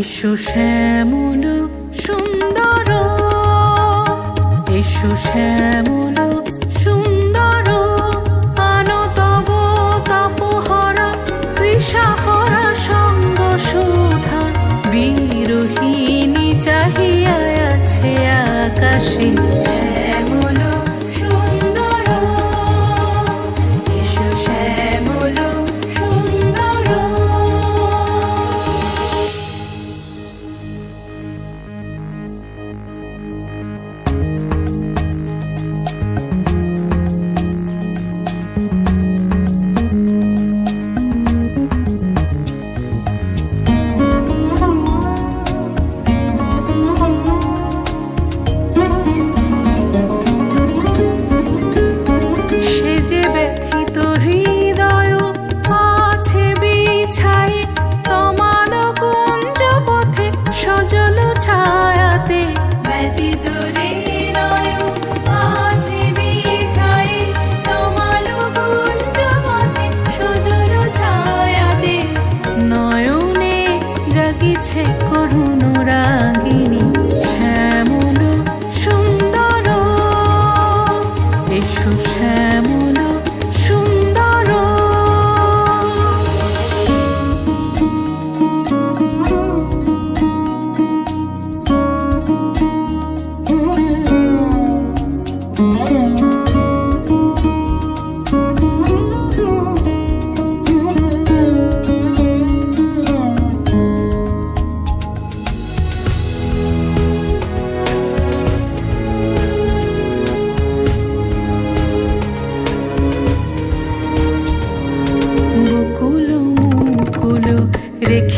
এসো শ্যামল সুন্দর, এসো শ্যামল সুন্দর, আনো তব তাপহরা তৃষাহরা সঙ্গ সুধা। বিরোহিণী চাহিয়া আছে আকাশে। জাগিছে করুণ রাগিনী শ্যামল সুন্দর। এসো শ্যামল